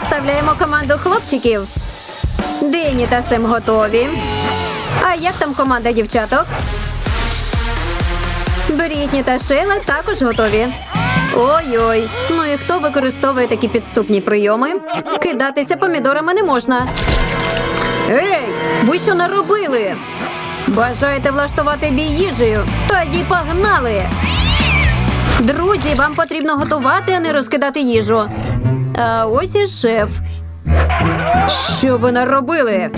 Представляємо команду хлопчиків. Дені та Сем готові. А як там команда дівчаток? Брітні та Шейла також готові. Ой-ой, ну і хто використовує такі підступні прийоми? Кидатися помідорами не можна. Ей, ви що наробили? Бажаєте влаштувати бій їжею? Тоді погнали! Друзі, вам потрібно готувати, а не розкидати їжу. А ось і шеф. Що ви наробили?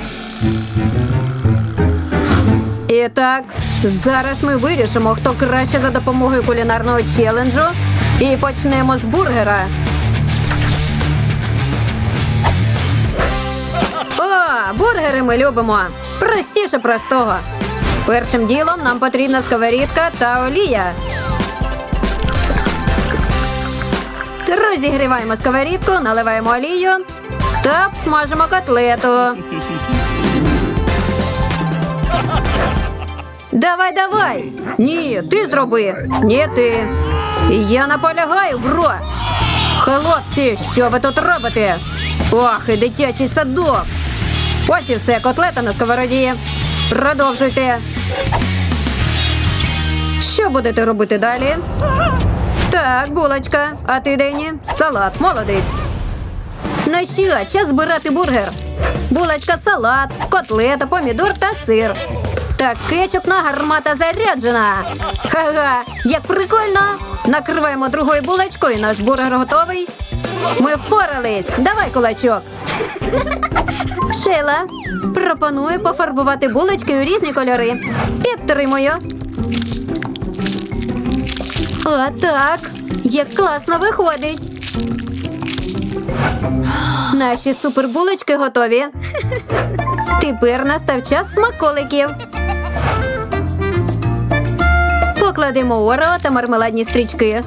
І так, зараз ми вирішимо, хто краще за допомогою кулінарного челенджу. І почнемо з бургера. О, бургери ми любимо. Простіше простого. Першим ділом нам потрібна сковорідка та олія. Розігріваємо сковорідку, наливаємо олію та смажимо котлету. Давай, давай. Ні, ти зроби. Ні, ти. Я наполягаю, бро. Хлопці, що ви тут робите? Ох, і дитячий садок. Ось і все, котлета на сковороді. Продовжуйте. Що будете робити далі? Так, булочка. А ти, Дені? Салат, молодець. Ну що, час збирати бургер. Булочка, салат, котлета, помідор та сир. Так, кетчупна гармата заряджена. Ха-ха, як прикольно. Накриваємо другою булочкою, наш бургер готовий. Ми впорались. Давай кулачок. Шейла, пропоную пофарбувати булочки у різні кольори. Підтримую. О, так. Як класно виходить. Наші супербулочки готові. Тепер настав час смаколиків. Покладемо орео та мармеладні стрічки.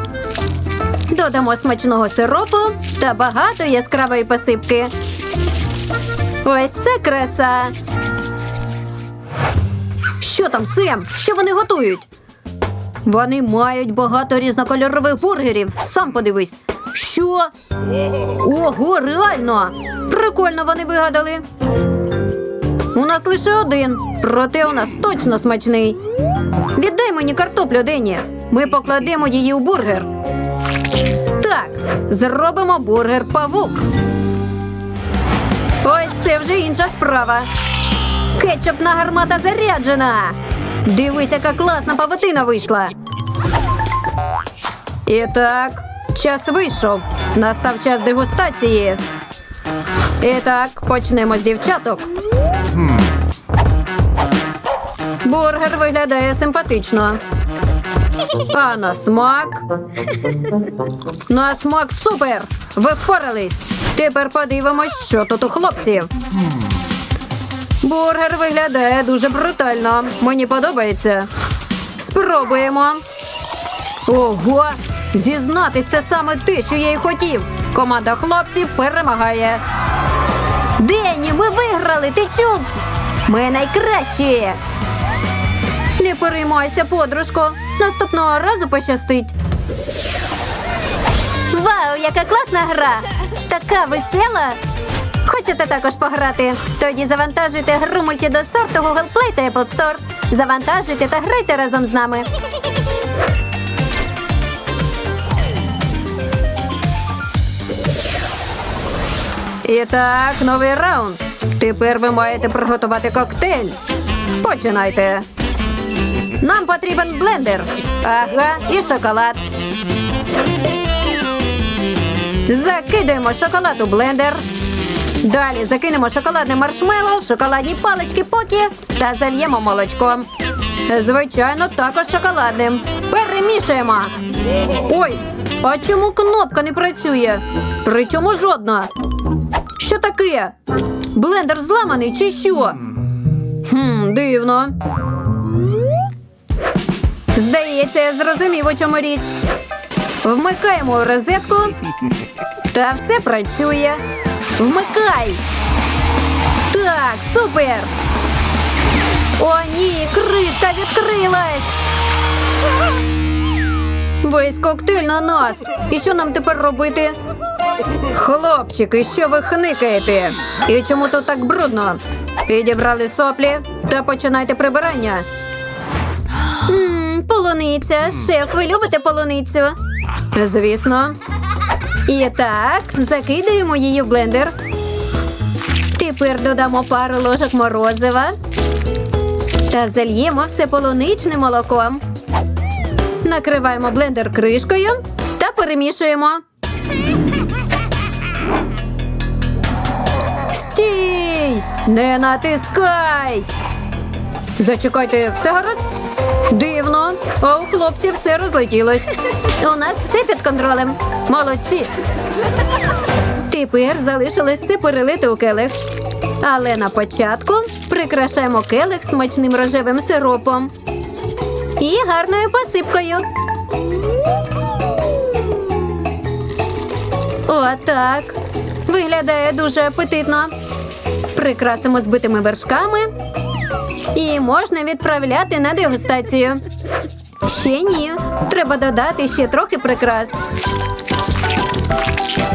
Додамо смачного сиропу та багато яскравої посипки. Ось це краса. Що там, Сем? Що вони готують? Вони мають багато різнокольорових бургерів. Сам подивись. Що? Ого, реально! Прикольно вони вигадали. У нас лише один, проте у нас точно смачний. Віддай мені картоплю, Дені. Ми покладемо її у бургер. Так, зробимо бургер павук. Ось це вже інша справа. Кетчупна гармата заряджена. Дивись, яка класна павутина вийшла. І так, час вийшов. Настав час дегустації. І так, почнемо з дівчаток. Бургер виглядає симпатично. А на смак. На смак супер! Ви впорались. Тепер подивимось, що тут у хлопців. Бургер виглядає дуже брутально. Мені подобається. Спробуємо. Ого! Зізнатись це саме те, що я й хотів. Команда хлопців перемагає. Дені, ми виграли! Ти чув? Ми найкращі. Не переймайся, подружко. Наступного разу пощастить. Вау, яка класна гра! Така весела. Хочете також пограти? Тоді завантажуйте гру мультидосорту Google Play та Apple Store. Завантажуйте та грайте разом з нами. І так, новий раунд. Тепер ви маєте приготувати коктейль. Починайте. Нам потрібен блендер. Ага, і шоколад. Закидаємо шоколад у блендер. Далі закинемо шоколадне маршмеллоу, шоколадні палички покі та зальємо молочком. Звичайно, також шоколадним. Перемішуємо. Ой, а чому кнопка не працює? Причому жодна. Що таке? Блендер зламаний чи що? Хм, дивно. Здається, я зрозумів, у чому річ. Вмикаємо розетку. Та все працює. Вмикай. Так, супер. О, ні, кришка відкрилась. Весь коктейль на нас. І що нам тепер робити? Хлопчики, що ви хникаєте? І чому тут так брудно? Підібрали соплі та починайте прибирання. Ммм, полуниця. Шеф, ви любите полуницю? Звісно. І так, закидаємо її в блендер. Тепер додамо пару ложок морозива та зальємо все полуничним молоком. Накриваємо блендер кришкою та перемішуємо. Стій! Не натискай! Зачекайте, все гаразд? Дивно. А у хлопців все розлетілось. У нас все під контролем. Молодці. Тепер залишилось все перелити у келих. Але на початку прикрашаємо келих смачним рожевим сиропом і гарною посипкою. Отак. Виглядає дуже апетитно. Прикрасимо збитими вершками. І можна відправляти на дегустацію. Ще ні. Треба додати ще трохи прикрас.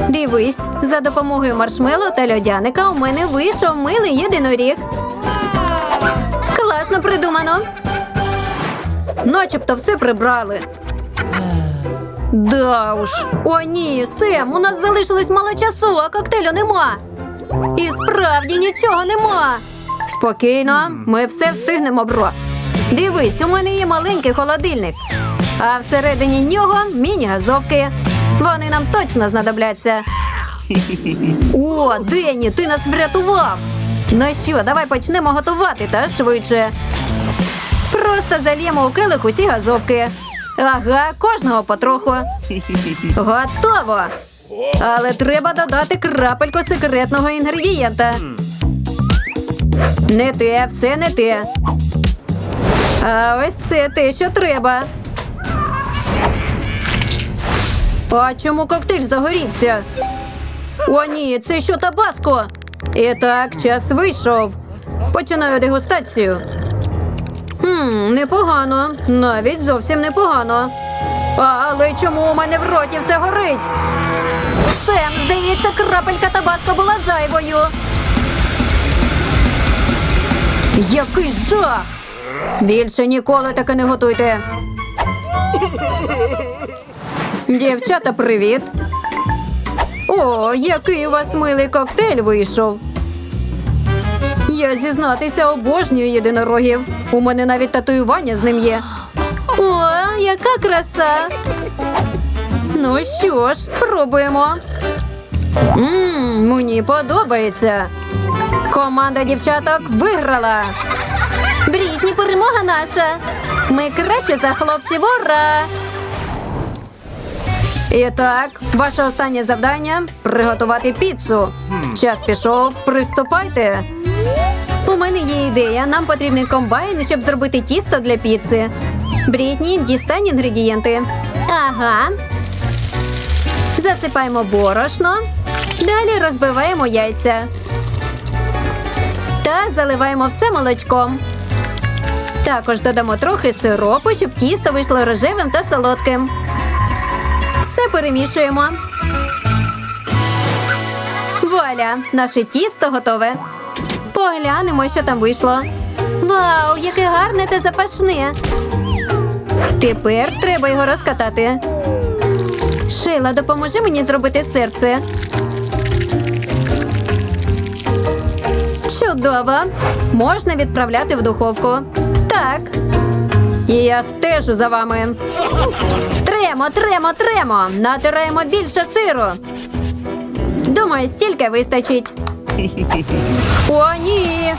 Дивись, за допомогою маршмелу та льодяника у мене вийшов милий єдиноріг. Класно придумано. Начебто все прибрали. Да уж. О, ні, Сем, у нас залишилось мало часу, а коктейлю нема. І справді нічого нема. Спокійно, ми все встигнемо, бро. Дивись, у мене є маленький холодильник, а всередині нього міні-газовки. Вони нам точно знадобляться. О, Денні, ти нас врятував. Ну що, давай почнемо готувати та швидше. Просто зальємо у келих усі газовки. Ага, кожного потроху. Готово. Але треба додати крапельку секретного інгредієнта. Не те, все не те. А ось це те, що треба. А чому коктейль загорівся? О, ні, це що табаско? І так, час вийшов. Починаю дегустацію. Хм, непогано. Навіть зовсім непогано. Але чому у мене в роті все горить? Сем, здається, крапелька табаско була зайвою. Який жах! Більше ніколи таке не готуйте. Дівчата, привіт. О, який у вас милий коктейль вийшов. Я зізнатися обожнюю єдинорогів. У мене навіть татуювання з ним є. О, яка краса. Ну що ж, спробуємо. Мм, мені подобається. Команда дівчаток виграла. Брітні, перемога наша. Ми краще за хлопців, ура! І так, ваше останнє завдання приготувати піцу. Час пішов, приступайте. У мене є ідея. Нам потрібний комбайн, щоб зробити тісто для піци. Брітні, дістань інгредієнти. Ага. Засипаємо борошно. Далі розбиваємо яйця. Та заливаємо все молочком. Також додамо трохи сиропу, щоб тісто вийшло рожевим та солодким. Все перемішуємо. Вуаля, наше тісто готове. Поглянемо, що там вийшло. Вау, яке гарне та запашне. Тепер треба його розкатати. Шейла, допоможи мені зробити серце. Чудово. Можна відправляти в духовку. Так. І я стежу за вами. Тремо, тремо, тремо. Натираємо більше сиру. Думаю, стільки вистачить. О, ні.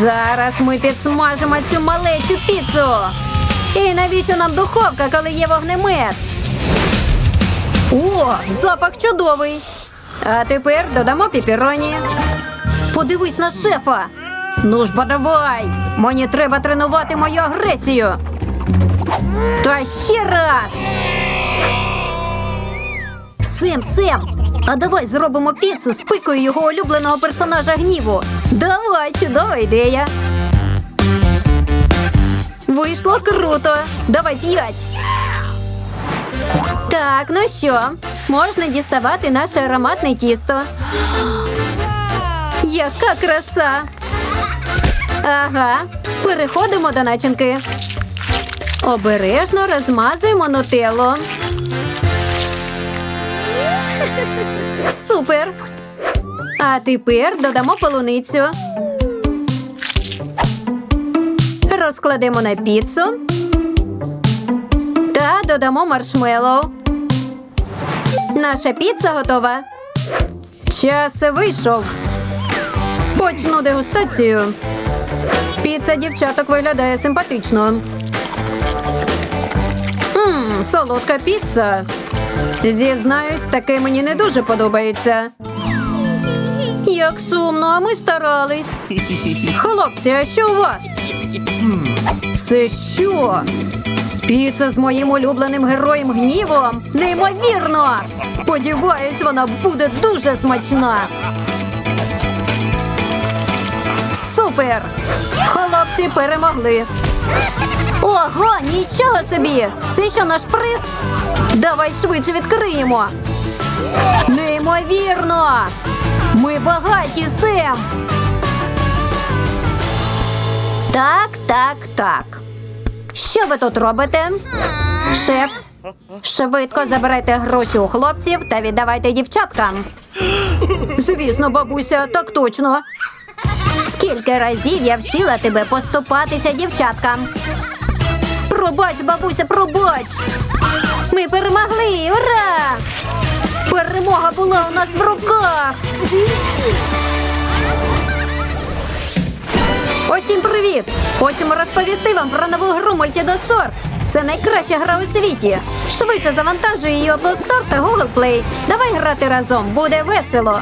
Зараз ми підсмажимо цю малечу піцу. І навіщо нам духовка, коли є вогнемет? О, запах чудовий. А тепер додамо піпіроні. Подивись на шефа. Ну ж давай. Мені треба тренувати мою агресію. Та ще раз. Сем, Сем, а давай зробимо піцу з пикою його улюбленого персонажа гніву. Давай, чудова ідея. Вийшло круто. Давай п'ять. Так, ну що, можна діставати наше ароматне тісто. Яка краса! Ага, переходимо до начинки. Обережно розмазуємо нутеллу. Супер! А тепер додамо полуницю. Розкладемо на піцу та додамо маршмеллоу. Наша піца готова. Час вийшов. Почну дегустацію. Піца дівчаток виглядає симпатично. Мм, солодка піца. Зізнаюсь, таке мені не дуже подобається. Як сумно, а ми старались. Хлопці, а що у вас? Це що? Піца з моїм улюбленим героєм гнівом? Неймовірно! Сподіваюсь, вона буде дуже смачна. Супер! Хлопці перемогли. Ого, нічого собі! Це що наш приз? Давай швидше відкриємо. Неймовірно! Ми багаті, Сем! Так, так, так. Що ви тут робите? Шеф, швидко забирайте гроші у хлопців та віддавайте дівчаткам. Звісно, бабуся, так точно. Скільки разів я вчила тебе поступатися дівчаткам? Пробач, бабуся, пробач! Ми перемогли! Ура! Перемога була у нас в руках! Усім привіт! Хочемо розповісти вам про нову гру Multidosort. Це найкраща гра у світі. Швидше завантажуй її Apple Store та Google Play. Давай грати разом, буде весело.